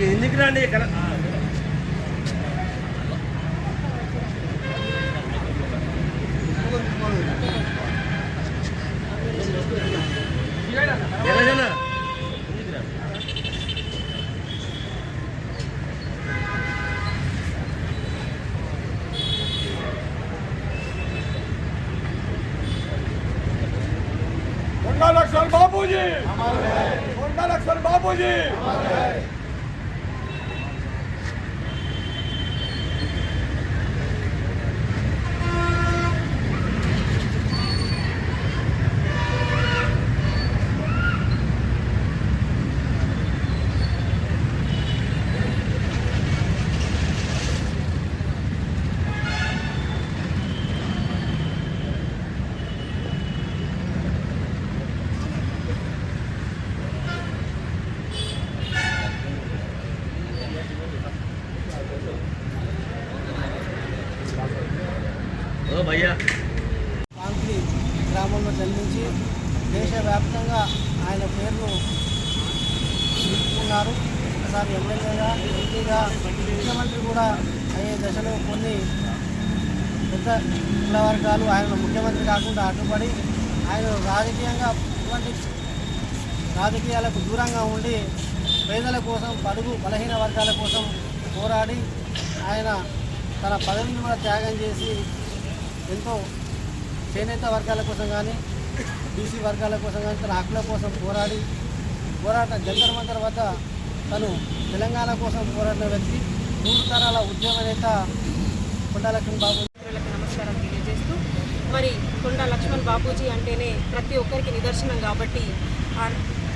అన్న కూడా కిందికి రండి ఇక్కడ ఎలాగన్నా? కిందికి రా. కొండా లక్ష్మణ్ బాబూజీ కొండా లక్ష్మణ్ బాబూజీ ఓ భయ్యా కాంతి గ్రామంలో జన్మించి దేశవ్యాప్తంగా ఆయన పేరును ఉన్నారు. ఒకసారి ఎమ్మెల్యేగా ఎంపీగా ముఖ్యమంత్రి కూడా అయ్యే దశలో కొన్ని పెద్ద కుల వర్గాలు ఆయన ముఖ్యమంత్రి కాకుండా అడ్డుపడి ఆయన రాజకీయంగా ఇటువంటి రాజకీయాలకు దూరంగా ఉండి పేదల కోసం పడుగు బలహీన వర్గాల కోసం పోరాడి ఆయన తన పదవిని కూడా త్యాగం చేసి ఎంతో చేనేత వర్గాల కోసం కానీ బీసీ వర్గాల కోసం కానీ తన హక్కుల కోసం పోరాడి పోరాట జంతర్ మంతర్ వద్ద తను తెలంగాణ కోసం పోరాడిన వ్యక్తి మూడు తరాల ఉద్యమ నేత కొండలక్ష్మణ్ బాబు. మిత్రులకు నమస్కారం తెలియజేస్తూ మరి కొండ లక్ష్మణ్ బాపూజీ అంటేనే ప్రతి ఒక్కరికి నిదర్శనం కాబట్టి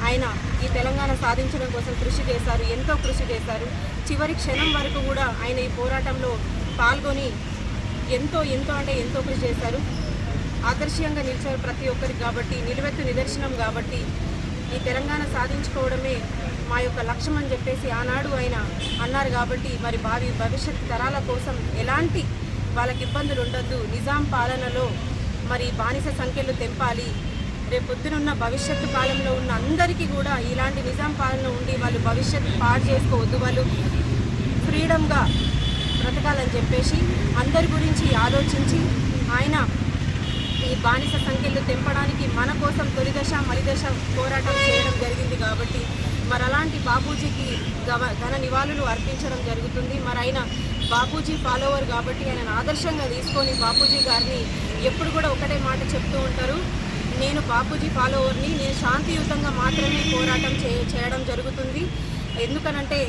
ఆయన ఈ తెలంగాణ సాధించడం కోసం కృషి చేశారు ఎంతో కృషి చేశారు. చివరి క్షణం వరకు కూడా ఆయన ఈ పోరాటంలో పాల్గొని ఎంతో ఎంతో అంటే ఎంతో కృషి చేశారు. ఆదర్శీయంగా నిలిచారు ప్రతి ఒక్కరికి కాబట్టి నిలువెత్తు నిదర్శనం కాబట్టి ఈ తెలంగాణ సాధించుకోవడమే మా యొక్క లక్ష్యం అని చెప్పేసి ఆనాడు ఆయన అన్నారు కాబట్టి మరి భావి భవిష్యత్ తరాల కోసం ఎలాంటి వాళ్ళకి ఇబ్బందులు ఉండొద్దు నిజాం పాలనలో మరి బానిస సంఖ్యలు తెంపాలి. రేపొద్దునున్న భవిష్యత్తు కాలంలో ఉన్న అందరికీ కూడా ఇలాంటి నిజాం పాలన ఉండి వాళ్ళు భవిష్యత్తు పాడు చేసుకోవద్దు వాళ్ళు ఫ్రీడమ్గా బ్రతకాలని చెప్పేసి అందరి గురించి ఆలోచించి ఆయన ఈ బానిస సంఖ్యలు తెంపడానికి మన కోసం తొలిదశ మలిదశ దశ పోరాటం చేయడం జరిగింది కాబట్టి మరి అలాంటి బాపూజీకి గవ ఘన నివాళులు అర్పించడం జరుగుతుంది. మరి ఆయన బాపూజీ ఫాలోవర్ కాబట్టి ఆయన ఆదర్శంగా తీసుకొని బాపూజీ గారిని ఎప్పుడు కూడా ఒకటే మాట చెప్తూ ఉంటారు. నేను బాపూజీ ఫాలోవర్ని నేను శాంతియుతంగా మాత్రమే పోరాటం చే చేయడం జరుగుతుంది. ఎందుకనంటే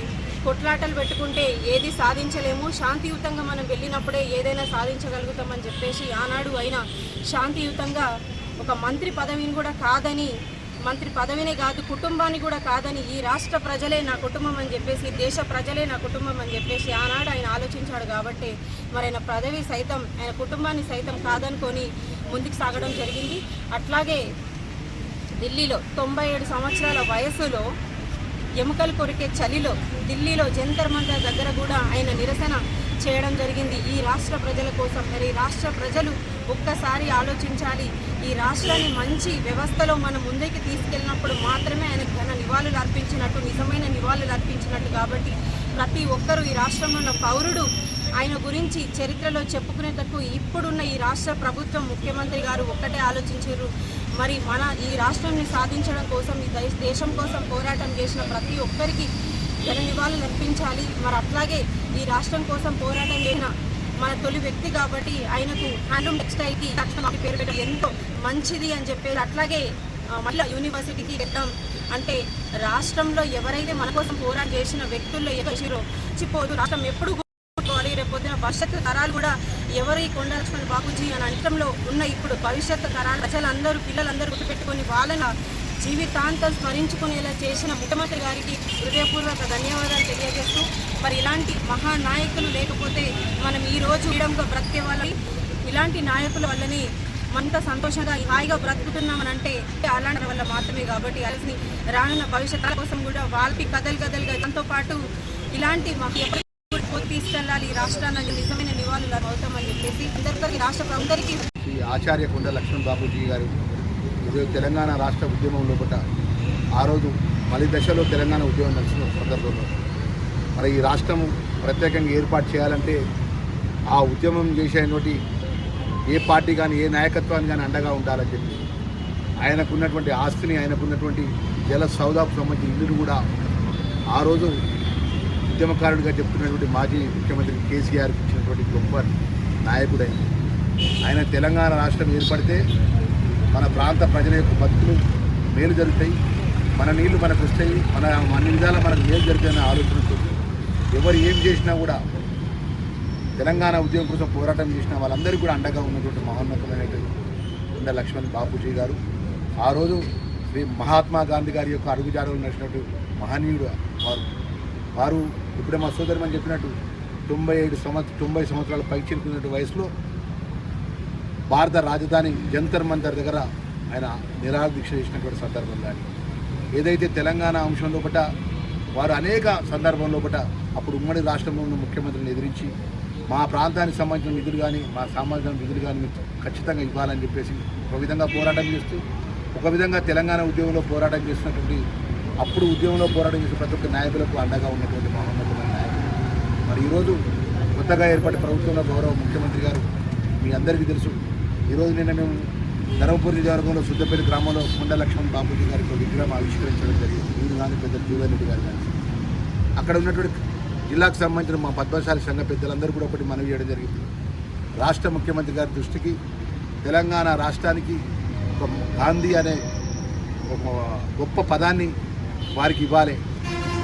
కొట్లాటలు పెట్టుకుంటే ఏది సాధించలేము. శాంతియుతంగా మనం వెళ్ళినప్పుడే ఏదైనా సాధించగలుగుతామని చెప్పేసి ఆనాడు అయినా శాంతియుతంగా ఒక మంత్రి పదవిని కూడా కాదని మంత్రి పదవినే కాదు కుటుంబాన్ని కూడా కాదని ఈ రాష్ట్ర ప్రజలే నా కుటుంబం అని చెప్పేసి దేశ ప్రజలే నా కుటుంబం అని చెప్పేసి ఆనాడు ఆయన ఆలోచించాడు కాబట్టి మరి ఆయన పదవి సైతం ఆయన కుటుంబాన్ని సైతం కాదనుకొని ముందుకు సాగడం జరిగింది. అట్లాగే ఢిల్లీలో తొంభై ఏడు సంవత్సరాల వయసులో ఎముకలు కొరికే చలిలో ఢిల్లీలో జంతర్ మంతర్ దగ్గర కూడా ఆయన నిరసన చేయడం జరిగింది. ఈ రాష్ట్ర ప్రజల కోసం మరి రాష్ట్ర ప్రజలు ఒక్కసారి ఆలోచించాలి. ఈ రాష్ట్రాన్ని మంచి వ్యవస్థలో మనం ముందుకు తీసుకెళ్ళినప్పుడు మాత్రమే ఆయన ఘన నివాళులు అర్పించినట్టు నిజమైన నివాళులు అర్పించినట్టు కాబట్టి ప్రతి ఒక్కరూ ఈ రాష్ట్రంలో ఉన్న పౌరుడు ఆయన గురించి చరిత్రలో చెప్పుకునేటట్టు ఇప్పుడున్న ఈ రాష్ట్ర ప్రభుత్వం ముఖ్యమంత్రి గారు ఒక్కటే ఆలోచించారు. మరి మన ఈ రాష్ట్రాన్ని సాధించడం కోసం ఈ దేశం కోసం పోరాటం చేసిన ప్రతి ఒక్కరికి ఘన నివాళులు అర్పించాలి. మరి అట్లాగే ఈ రాష్ట్రం కోసం పోరాటం చేసిన మన తొలి వ్యక్తి కాబట్టి ఆయనకు హ్యాండ్లూమ్ టెక్స్టైల్కి తక్షణం పేరు పెట్టడం ఎంతో మంచిది అని చెప్పేది అట్లాగే మళ్ళీ మహిళా యూనివర్సిటీకి వెళ్ళడం అంటే రాష్ట్రంలో ఎవరైతే మన కోసం పోరాటం చేసిన వ్యక్తుల్లో ఎవరు చిపోదు రాష్ట్రం ఎప్పుడు భవిష్యత్తు తరాలు కూడా ఎవరు ఈ కొండ బాబుజీ అని అంటంలో ఉన్న ఇప్పుడు భవిష్యత్తు తరాలు ప్రజలందరూ పిల్లలందరూ గుర్తుపెట్టుకొని వాళ్ళని జీవితాంతం స్మరించుకునేలా చేసిన ముఖ్యమంత్రి గారికి హృదయపూర్వక ధన్యవాదాలు తెలియజేస్తూ మరి ఇలాంటి మహానాయకులు లేకపోతే మనం ఈ రోజు ఫ్రీడంగా బ్రతికే వాళ్ళని ఇలాంటి నాయకుల వల్లనే మనంత సంతోషంగా హాయిగా బ్రతుకుతున్నామని అంటే అలాంటి వల్ల మాత్రమే కాబట్టి అలసిని రానున్న భవిష్యత్తు కోసం కూడా వాళ్ళకి కథలు కథలుగా దాంతో పాటు ఇలాంటి మాకు తీసుకెళ్ళాలి. ఈ రాష్ట్రానికి నిజమైన నివాళులు అవుతామని చెప్పేసి అందరికీ రాష్ట్ర అందరికీ శ్రీ ఆచార్య కొండ లక్ష్మణ్ బాబుజీ గారు ఈరోజు తెలంగాణ రాష్ట్ర ఉద్యమం లోపల ఆ రోజు మలి దశలో తెలంగాణ ఉద్యమం నడిచిన సందర్భంలో. మరి ఈ రాష్ట్రం ప్రత్యేకంగా ఏర్పాటు చేయాలంటే ఆ ఉద్యమం చేసేటువంటి ఏ పార్టీ కానీ ఏ నాయకత్వాన్ని కానీ అండగా ఉండాలని చెప్పి ఆయనకున్నటువంటి ఆస్తిని ఆయనకున్నటువంటి జల సౌదాకు సంబంధించిన ఇల్లును కూడా ఆ రోజు ఉద్యమకారుడిగా చెప్తున్నటువంటి మాజీ ముఖ్యమంత్రి కేసీఆర్కి ఇచ్చినటువంటి గొప్ప నాయకుడై. ఆయన తెలంగాణ రాష్ట్రం ఏర్పడితే మన ప్రాంత ప్రజల యొక్క బతుకులు మేలు జరుగుతాయి. మన నీళ్ళు మనకు వస్తాయి. మన అన్ని విధాల మనకు మేలు జరుగుతాయనే ఆలోచనతో ఎవరు ఏం చేసినా కూడా తెలంగాణ ఉద్యమం కోసం పోరాటం చేసిన వాళ్ళందరికీ కూడా అండగా ఉన్నటువంటి మహోన్నతమైనటువంటి ఉండ లక్ష్మణ్ బాపూజీ గారు. ఆ రోజు శ్రీ మహాత్మా గాంధీ గారి యొక్క అడుగుజాడలు నడిచినట్టు మహనీయుడు వారు. వారు ఇప్పుడే మా సోదరుమని చెప్పినట్టు తొంభై ఏడు సంవత్సరం తొంభై సంవత్సరాల పై చేరుకున్నట్టు వయసులో భారత రాజధాని జంతర్ మంతర్ దగ్గర ఆయన నిరాదీక్ష దీక్ష చేసినటువంటి సందర్భం కానీ ఏదైతే తెలంగాణ అంశం లోపట వారు అనేక సందర్భం లోపట అప్పుడు ఉమ్మడి రాష్ట్రంలో ఉన్న ముఖ్యమంత్రిని ఎదిరించి మా ప్రాంతానికి సంబంధించిన నిధులు కానీ మా సామాజిక నిధులు కానీ మీకు ఖచ్చితంగా ఇవ్వాలని చెప్పేసి ఒక విధంగా పోరాటం చేస్తూ ఒక విధంగా తెలంగాణ ఉద్యమంలో పోరాటం చేసినటువంటి అప్పుడు ఉద్యమంలో పోరాటం చేసిన ప్రతి ఒక్క నాయకులకు అండగా ఉన్నటువంటి మరి ఈరోజు కొత్తగా ఏర్పడిన ప్రభుత్వంలో గౌరవ ముఖ్యమంత్రి గారు మీ అందరికీ తెలుసు. ఈరోజు నిన్న మేము ధర్మపూర్ నియోజకవర్గంలో సుద్దపల్లి గ్రామంలో కొండ లక్ష్మణ్ బాబుజీ గారికి విగ్రహం ఆవిష్కరించడం జరిగింది. మీరు కానీ పెద్ద జీవన్ రెడ్డి గారు. కానీ అక్కడ ఉన్నటువంటి జిల్లాకు సంబంధించిన మా పద్మశాలి సంఘ పెద్దలందరూ కూడా ఒకటి మనవి చేయడం జరిగింది. రాష్ట్ర ముఖ్యమంత్రి గారి దృష్టికి తెలంగాణ రాష్ట్రానికి ఒక గాంధీ అనే ఒక గొప్ప పదాన్ని వారికి ఇవ్వాలి.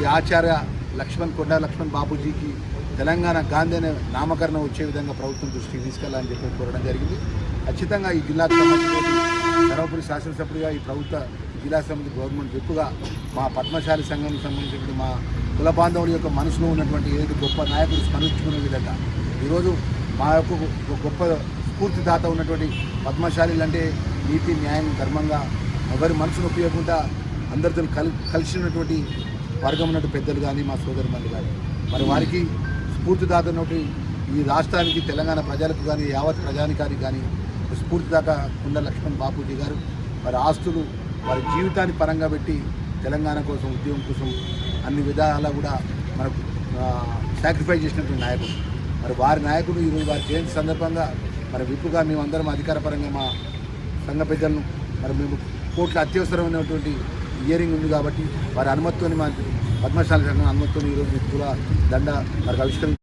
ఈ ఆచార్య లక్ష్మణ్ కొండ లక్ష్మణ్ బాపూజీకి తెలంగాణ గాంధీ అనే నామకరణం వచ్చే విధంగా ప్రభుత్వం దృష్టికి తీసుకెళ్ళాలని చెప్పి కోరడం జరిగింది. ఖచ్చితంగా ఈ జిల్లా సంబంధించిన ధర్మపురి శాసనసభ్యుడిగా ఈ ప్రభుత్వ జిల్లా సమితి గవర్నమెంట్ విప్పుగా మా పద్మశాలి సంఘం సంబంధించిన మా కుల బాంధవుల యొక్క మనసులో ఉన్నటువంటి ఏడు గొప్ప నాయకుడు స్మరించుకునే విధంగా ఈరోజు మా యొక్క గొప్ప స్ఫూర్తిదాత ఉన్నటువంటి పద్మశాలీలు అంటే నీతి న్యాయం ధర్మంగా ఎవరి మనసును ఉపయోగకుండా అందరితో కలి కలిసినటువంటి వర్గం ఉన్నటువంటి పెద్దలు కానీ మా సోదరు మంది కానీ మరి వారికి స్ఫూర్తిదాత ఈ రాష్ట్రానికి తెలంగాణ ప్రజలకు కానీ యావత్ ప్రజానికానికి కానీ స్ఫూర్తిదాకా కుండ లక్ష్మణ్ బాపూజీ గారు వారి ఆస్తులు వారి జీవితాన్ని పరంగా పెట్టి తెలంగాణ కోసం ఉద్యమం కోసం అన్ని విధాలా కూడా మనకు సాక్రిఫైస్ చేసినటువంటి నాయకుడు. మరి వారి నాయకుడు ఈరోజు వారి జయంతి సందర్భంగా మరి విప్పుగా మేమందరం అధికారపరంగా మా సంఘ పెద్దలను మరి మేము కోట్ల అత్యవసరమైనటువంటి ఇయరింగ్ ఉంది కాబట్టి వారి అనుమతితోని మా పద్మశాలి సంఘం అనుమతితో ఈరోజు విప్పుగా దండ మరి ఆవిష్కరించి